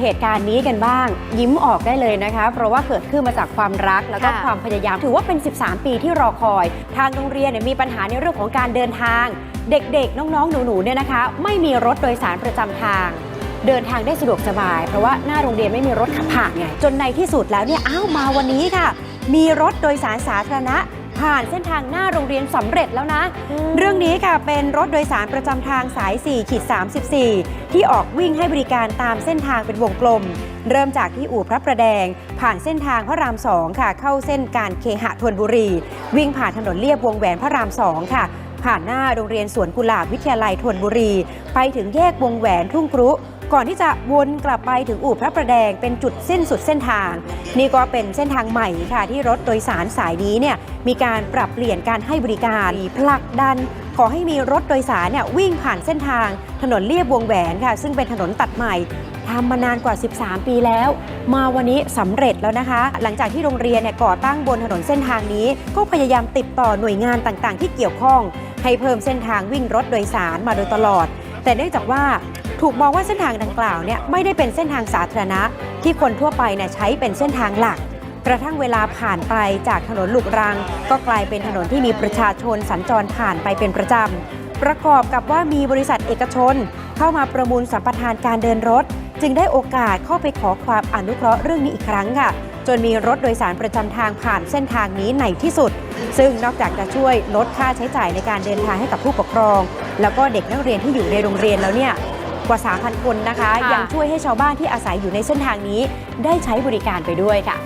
เหตุการณ์นี้กันบ้าง ยิ้มออกได้เลยนะคะ เพราะว่าเกิดขึ้นมาจากความรักแล้วก็ค่ะความพยายาม ถือว่าเป็น 13 ปีที่รอคอย ทางโรงเรียนเนี่ยมีปัญหาในเรื่องของการเดินทาง เด็กๆ น้องๆ หนูๆเนี่ยนะคะ ไม่มีรถโดยสารประจำทาง เดินทางได้สะดวกสบาย เพราะว่าหน้าโรงเรียนไม่มีรถขับผ่านไงจนในที่สุดแล้วเนี่ยอ้าวมาวันนี้ค่ะ มีรถโดยสารสาธารณะ ผ่านเส้นทางหน้าโรงเรียนสำเร็จแล้วนะ เรื่องนี้ค่ะเป็นรถโดยสารประจำทางสาย4ขีด34 ที่ออกวิ่งให้บริการตามเส้นทางเป็นวงกลม เริ่มจากที่อู่พระประแดง ผ่านเส้นทางพระราม2ค่ะ เข้าเส้นการเคหะทวนบุรี วิ่งผ่านถนนเลียบวงแหวนพระราม2ค่ะผ่านหน้าโรงเรียนสวนกุหลาบวิทยาลัยทวนบุรี ไปถึงแยกวงแหวนทุ่งครุ ก่อนที่จะวนกลับไปถึงอู่พระประแดงเป็นจุดสิ้นสุดเส้นทาง นี่ก็เป็นเส้นทางใหม่ค่ะ ที่รถโดยสารสายนี้เนี่ยมีการปรับเปลี่ยนการให้บริการผลักดัน ขอให้มีรถโดยสารเนี่ยวิ่งผ่านเส้นทาง ถนนเลียบวงแหวนค่ะ ซึ่งเป็นถนนตัดใหม่ทำมานานกว่า 13 ปีแล้ว มาวันนี้สำเร็จแล้วนะคะ หลังจากที่โรงเรียนเนี่ยก่อตั้งบนถนนเส้นทางนี้ ก็พยายามติดต่อหน่วยงานต่างๆ ที่เกี่ยวข้อง ให้เพิ่มเส้นทางวิ่งรถโดยสารมาโดยตลอด แต่เนื่องจากว่า ถูกมองว่าเส้นทางดังกล่าวเนี่ยไม่ได้เป็นเส้นทางสาธารณะ ที่คนทั่วไปเนี่ยใช้เป็นเส้นทางหลัก กระทั่งเวลาผ่านไปจากถนนลูกรัง ก็กลายเป็นถนนที่มีประชาชนสัญจรผ่านไปเป็นประจำ ประกอบกับว่ามีบริษัทเอกชน เข้ามาประมูลสัมปทานการเดินรถ จึงได้โอกาสเข้าไปขอความอนุเคราะห์เรื่องนี้อีกครั้งค่ะจนมีรถโดยสารประจำทางผ่านเส้นทางนี้ในที่สุด ซึ่งนอกจากจะช่วยลดค่าใช้จ่ายในการเดินทางให้กับผู้ปกครอง แล้วก็เด็กนักเรียนที่อยู่ในโรงเรียนแล้วเนี่ย กว่า 3,000 คนนะคะค่ะยังช่วยให้ชาวบ้านที่อาศัยอยู่ในเส้นทางนี้ ได้ใช้บริการไปด้วยค่ะ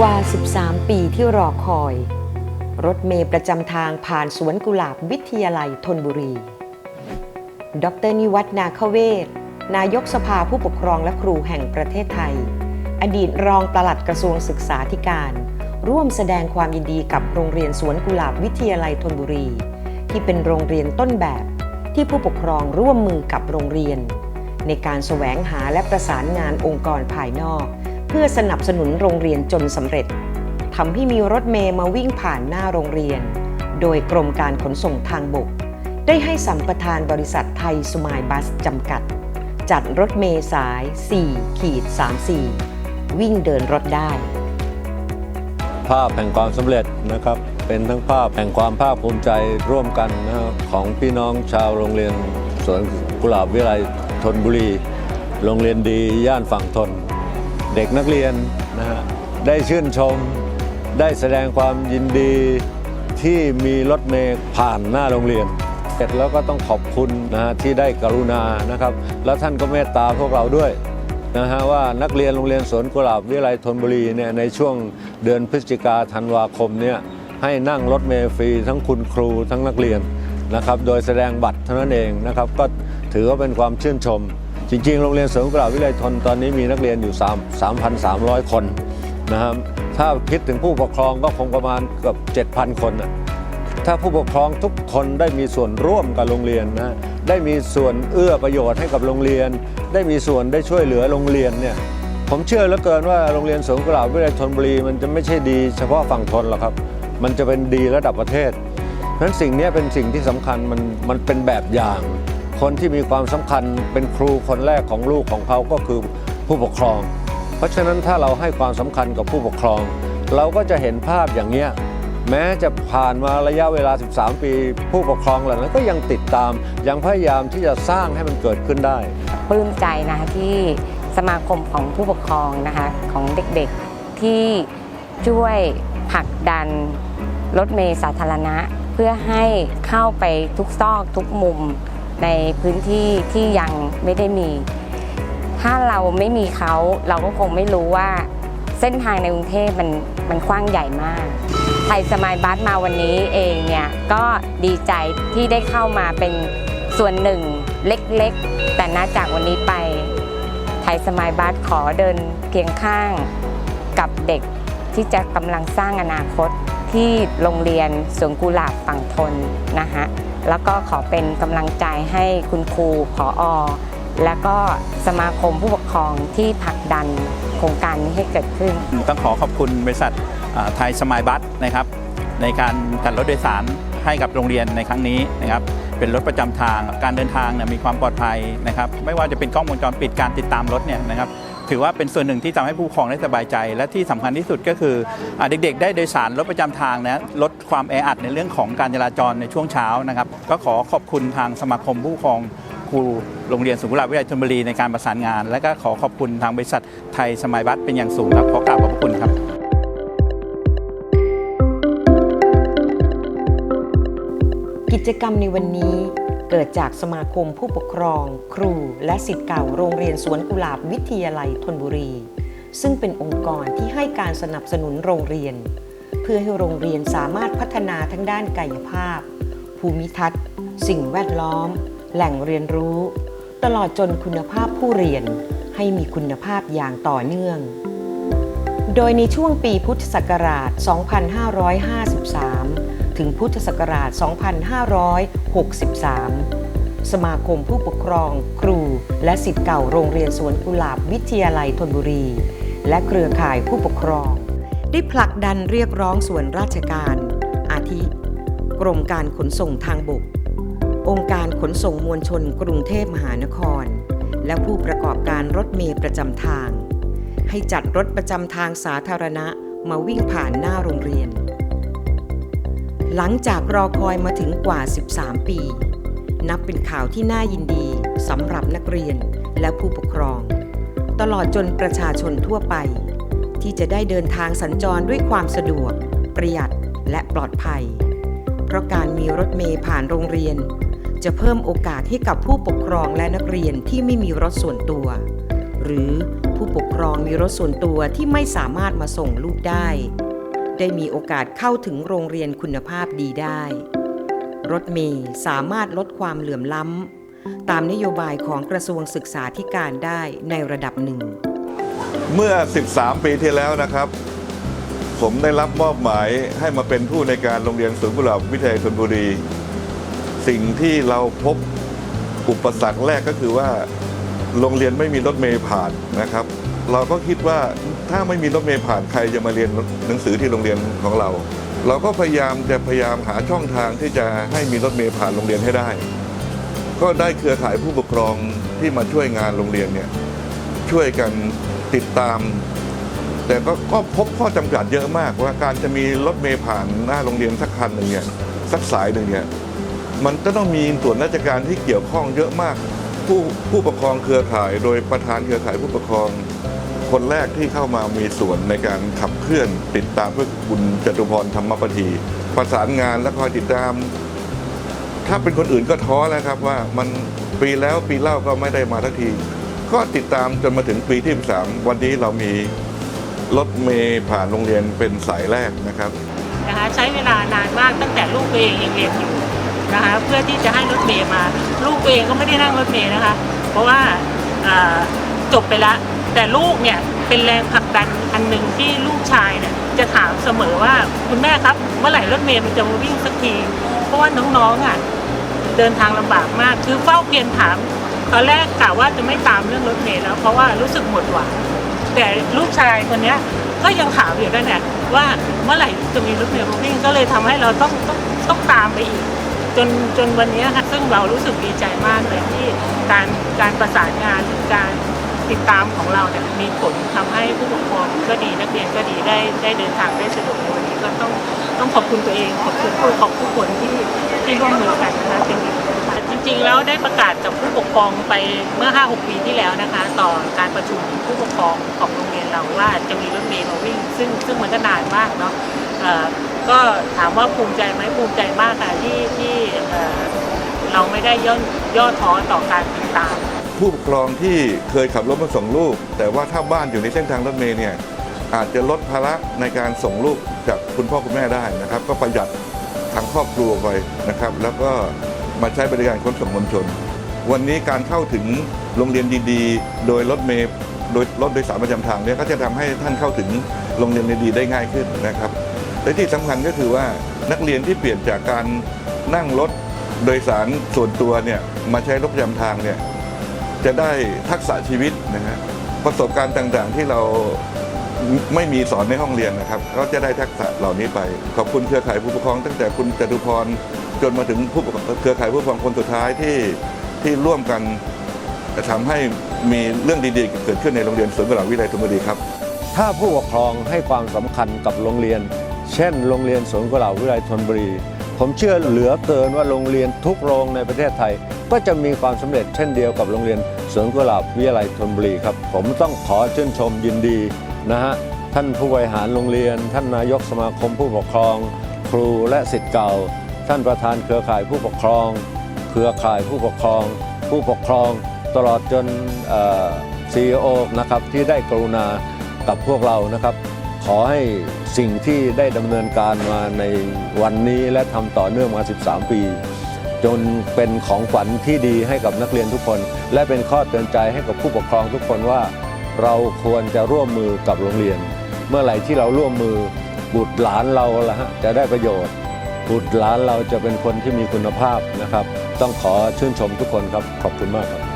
กว่า 13 ปีที่รอคอย รถเมย์ประจำทางผ่านสวนกุหลาบวิทยาลัยธนบุรี ดรนิวัฒนาคเวศนายกสภาผู้ปกครองและครูแห่งประเทศไทย อดีตรองปลัดกระทรวงศึกษาธิการ ร่วมแสดงความยินดีกับโรงเรียนสวนกุหลาบวิทยาลัยธนบุรี ที่เป็นโรงเรียนต้นแบบ ที่ผู้ปกครองร่วมมือกับโรงเรียน ในการแสวงหาและประสานงานองค์กรภายนอก เพื่อสนับสนุนโรงเรียนจนสำเร็จทำให้มีรถเมย์มาวิ่งผ่านหน้าโรงเรียน โดยกรมการขนส่งทางบก ได้ให้สัมปทานบริษัทไทยสมายบัสจำกัด จัดรถเมย์สาย4ขีด34 วิ่งเดินรถได้ ภาพแห่งความสำเร็จนะครับ เป็นทั้งภาพแห่งความภาคภูมิใจร่วมกันนะครับของพี่น้องชาวโรงเรียนสวนกุหลาบวิไลธนบุรี โรงเรียนดีย่านฝั่งทน เด็กนักเรียนนะฮะได้ชื่นชม ได้แสดงความยินดีที่มีรถเมล์ผ่านหน้าโรงเรียน สร็จแล้วก็ต้องขอบคุณนะฮะที่ได้กรุณานะครับ แล้วท่านก็เมตตาพวกเราด้วยนะฮะว่านักเรียนโรงเรียนสวนกุหลาบวิทยาลัยธนบุรีเนี่ยในช่วงเดือนพฤศจิกาธันวาคมเนี่ยให้นั่งรถเมล์ฟรีทั้งคุณครูทั้งนักเรียนนะครับโดยแสดงบัตรเท่านั้นเองนะครับก็ถือว่าเป็นความชื่นชม จริงๆ โรงเรียนสวนกุหลาบวิทยาลัยธนตอนนี้มีนักเรียนอยู่ 3 3,300 คนนะครับถ้าคิดถึงผู้ปกครองก็คงประมาณเกือบ7,000 คนนะ ถ้าผู้ปกครองทุกคนได้มีส่วนร่วมกับโรงเรียนนะได้มีส่วนเอื้อประโยชน์ให้กับโรงเรียน ได้มีส่วนได้ช่วยเหลือโรงเรียนเนี่ยผมเชื่อเหลือเกินว่าโรงเรียนสวนกุหลาบวิทยาลัยธนบุรีมันจะไม่ใช่ดีเฉพาะฝั่งทนหรอกครับ มันจะเป็นดีระดับประเทศเพราะฉะนั้นสิ่งนี้เป็นสิ่งที่สำคัญมันมันเป็นแบบอย่าง คนที่มีความสำคัญเป็นครูคนแรกของลูกของเขาก็คือผู้ปกครอง เพราะฉะนั้นถ้าเราให้ความสำคัญกับผู้ปกครอง เราก็จะเห็นภาพอย่างเนี้ย แม้จะผ่านมาระยะเวลา 13 ปี ผู้ปกครองเหล่านั้นก็ยังติดตาม ยังพยายามที่จะสร้างให้มันเกิดขึ้นได้ ปลื้มใจนะคะที่สมาคมของผู้ปกครองนะคะของเด็กๆที่ช่วยผลักดันรถเมล์สาธารณะ เพื่อให้เข้าไปทุกซอกทุกมุมในพื้นที่ที่ยังไม่ได้มี ถ้าเราไม่มีเขาเราก็คงไม่รู้ว่าเส้นทางในกรุงเทพมันมันกว้างใหญ่มาก ทยสมายบัสมาวันนี้เองเนี่ยก็ดีใจที่ได้เข้ามาเป็นส่วนหนึ่งเล็กๆ แต่นับจากวันนี้ไปไทยสมายบัสขอเดินเคียงข้างกับเด็กที่จะกำลังสร้างอนาคตที่โรงเรียนสวนกุหลาบฝั่งทนนะคะแล้วก็ขอเป็นกำลังใจให้คุณครูผออและก็สมาคมผู้ปกครองที่ผลักดันโครงการนี้ให้เกิดขึ้น ต้องขอขอบคุณบริษัท ไทยสมายบัสนะครับในการจัดรถโดยสารให้กับโรงเรียนในครั้งนี้นะครับเป็นรถประจำทางการเดินทางเนี่ยมีความปลอดภัยนะครับไม่ว่าจะเป็นกล้องวงจรปิดการติดตามรถเนี่ยนะครับถือว่าเป็นส่วนหนึ่งที่ทำให้ผู้ปกครองได้สบายใจ และที่สำคัญที่สุดก็คืออเด็กๆ ได้โดยสารรถประจำทางนะลดความแออัดในเรื่องของการจราจรในช่วงเช้านะครับ ก็ขอขอบคุณทางสมาคมผู้ปกครองครูโรงเรียนสุขุลาวิทยาลัยธนบุรีในการประสานงาน และก็ขอขอบคุณทางบริษัทไทยสมายบัสเป็นอย่างสูงครับขอกราบขอบคุณครับ กิจกรรมในวันนี้เกิดจากสมาคมผู้ปกครอง ครู และสิทธิ์เก่าโรงเรียนสวนกุหลาบวิทยาลัยธนบุรี ซึ่งเป็นองค์กรที่ให้การสนับสนุนโรงเรียน เพื่อให้โรงเรียนสามารถพัฒนาทั้งด้านกายภาพ ภูมิทัศน์ สิ่งแวดล้อม แหล่งเรียนรู้ ตลอดจนคุณภาพผู้เรียน ให้มีคุณภาพอย่างต่อเนื่อง โดยในช่วงปีพุทธศักราช 2553 ถึงพุทธศักราช 2563 สมาคมผู้ปกครอง ครู และสิทธิ์เก่าโรงเรียนสวนกุหลาบวิทยาลัยธนบุรี และเครือข่ายผู้ปกครอง ได้ผลักดันเรียกร้องส่วนราชการ อาทิ กรมการขนส่งทางบก องค์การขนส่งมวลชนกรุงเทพมหานคร และผู้ประกอบการรถเมล์ประจำทาง ให้จัดรถประจำทางสาธารณะมาวิ่งผ่านหน้าโรงเรียน หลังจากรอคอยมาถึงกว่า 13 ปี นับเป็นข่าวที่น่ายินดีสำหรับนักเรียนและผู้ปกครอง ตลอดจนประชาชนทั่วไป ที่จะได้เดินทางสัญจรด้วยความสะดวก ประหยัดและปลอดภัย เพราะการมีรถเมล์ผ่านโรงเรียน จะเพิ่มโอกาสให้กับผู้ปกครองและนักเรียนที่ไม่มีรถส่วนตัว หรือผู้ปกครองมีรถส่วนตัวที่ไม่สามารถมาส่งลูกได้ ได้มีโอกาสเข้าถึงโรงเรียนคุณภาพดีได้ รถเมย์สามารถลดความเหลื่อมล้ำ ตามนโยบายของกระทรวงศึกษาธิการได้ในระดับหนึ่ง เมื่อ 13 ปีที่แล้วนะครับ ผมได้รับมอบหมายให้มาเป็นผู้ในการโรงเรียนสวนกุหลาบวิทยาลัยธนบุรี สิ่งที่เราพบอุปสรรคแรกก็คือว่า โรงเรียนไม่มีรถเมล์ผ่านนะครับ เราก็คิดว่าถ้าไม่มีรถเมล์ผ่านใครจะมาเรียนหนังสือที่โรงเรียนของเรา เราก็พยายามจะพยายามหาช่องทางที่จะให้มีรถเมล์ผ่านโรงเรียนให้ได้ ก็ได้เครือข่ายผู้ปกครองที่มาช่วยงานโรงเรียนเนี่ยช่วยกันติดตาม แต่ก็ก็พบข้อจำกัดเยอะมากว่าการจะมีรถเมล์ผ่านหน้าโรงเรียนสักคันหนึ่งเนี่ยสักสายหนึ่งเนี่ยมันจะต้องมีส่วนราชการที่เกี่ยวข้องเยอะมากผู้ผู้ปกครองเครือข่าย โดยประธานเครือข่ายผู้ปกครอง คนแรกที่เข้ามามีส่วนในการขับเคลื่อนติดตามเพื่อคุณจตุพรธรรมปทีประสานงานและคอยติดตาม ถ้าเป็นคนอื่นก็ท้อแล้วครับว่ามันปีแล้วปีเล่าก็ไม่ได้มาทักที ก็ติดตามจนมาถึงปีที่3วันนี้เรามีรถเมย์ผ่านโรงเรียนเป็นสายแรกนะครับนะคะใช้เวลานานมากตั้งแต่ลูกเองยังเรียนอยู่นะคะเพื่อที่จะให้รถเมย์มา ลูกเองก็ไม่ได้นั่งรถเมย์นะคะ เพราะว่าจบไปแล้ว แต่ลูกเนี่ยเป็นแรงผลักดันอันหนึ่งที่ลูกชายเนี่ยจะถามเสมอว่าคุณแม่ครับ เมื่อไหร่รถเมย์มันจะมาวิ่งสักที เพราะว่าน้องๆอะเดินทางลำบากมาก คือเฝ้าเพียรถาม ตอนแรกกะว่าจะไม่ตามเรื่องรถเมย์แล้ว เพราะว่ารู้สึกหมดหวังแต่ลูกชายคนเนี้ยก็ยังถามอยู่นั่นแหละว่าเมื่อไหร่จะมีรถเมล์มาวิ่งก็เลยทำให้เราต้องต้องต้องตามไปอีกจนจนวันนี้ค่ะซึ่งเรารู้สึกดีใจมากเลยที่การการประสานงานการ ติดตามของเราเนี่ยมีผลทำให้ผู้ปกครองก็ดีนักเรียนก็ดีได้ได้เดินทางได้สะดวกในวันนี้ก็ต้องต้องขอบคุณตัวเองขอบคุณผู้ขอบผู้คนที่ที่ร่วมมือกันนะคะเป็นจริงๆแล้วได้ประกาศกับผู้ปกครองไปเมื่อ 5-6 ปีที่แล้วนะคะ ต่อการประชุมผู้ปกครองของโรงเรียนเราว่าจะมีรถเมล์มาวิ่ง ซึ่งซึ่งมันก็นานมากเนาะก็ถามว่าภูมิใจไหมภูมิใจมากค่ะที่ที่เอ่อเราไม่ได้ย่นย่อท้อต่อการติดตาม ผู้ปกครองที่เคยขับรถมาส่งลูก แต่ว่าถ้าบ้านอยู่ในเส้นทางรถเมล์เนี่ยอาจจะลดภาระในการส่งลูกจากคุณพ่อคุณแม่ได้นะครับ ก็ประหยัดทางครอบครัวไปนะครับ แล้วก็มาใช้บริการขนส่งมวลชน วันนี้การเข้าถึงโรงเรียนดีๆ โดยรถเมล์โดยรถโดยสารประจำทางเนี่ยก็จะทำให้ท่านเข้าถึงโรงเรียนดีๆได้ง่ายขึ้นนะครับและที่สำคัญก็คือว่านักเรียนที่เปลี่ยนจากการนั่งรถโดยสารส่วนตัวเนี่ยมาใช้รถประจำทางเนี่ย จะได้ทักษะชีวิตนะฮะประสบการณ์ต่างๆที่เราไม่มีสอนในห้องเรียนนะครับเขาจะได้ทักษะเหล่านี้ไป ขอบคุณเครือข่ายผู้ปกครอง ตั้งแต่คุณจตุพรจนมาถึงผู้ปกเครือข่ายผู้ปกครองคนสุดท้ายที่ที่ร่วมกันทำให้มีเรื่องดีๆ เกิดขึ้นในโรงเรียนสวนกุหลาบวิทยาลัยธนบุรีครับ ถ้าผู้ปกครองให้ความสำคัญกับโรงเรียน เช่น โรงเรียนสวนกุหลาบวิทยาลัยธนบุรี ผมเชื่อเหลือเกินว่าโรงเรียนทุกโรงในประเทศไทย ก็จะมีความสำเร็จเช่นเดียวกับโรงเรียนสวนกุหลาบวิทยาลัยธนบุรีครับ ผมต้องขอชื่นชมยินดีนะฮะท่านผู้บริหารโรงเรียน ท่านนายกสมาคมผู้ปกครอง ครูและสิทธิ์เก่า ท่านประธานเครือข่ายผู้ปกครอง เครือข่ายผู้ปกครอง ผู้ปกครอง ตลอดจนซีอีโอนะครับที่ได้กรุณากับพวกเรานะครับ อให้สิ่งที่ได้ดำเนินการมาในวันนี้และทำต่อเนื่องมา 13 ปี จนเป็นของขวัญที่ดีให้กับนักเรียนทุกคน และเป็นข้อเตือนใจให้กับผู้ปกครองทุกคนว่า เราควรจะร่วมมือกับโรงเรียน เมื่อไหร่ที่เราร่วมมือบุตรหลานเราละฮะจะได้ประโยชน์ บุตรหลานเราจะเป็นคนที่มีคุณภาพนะครับ ต้องขอชื่นชมทุกคนครับขอบคุณมากครับ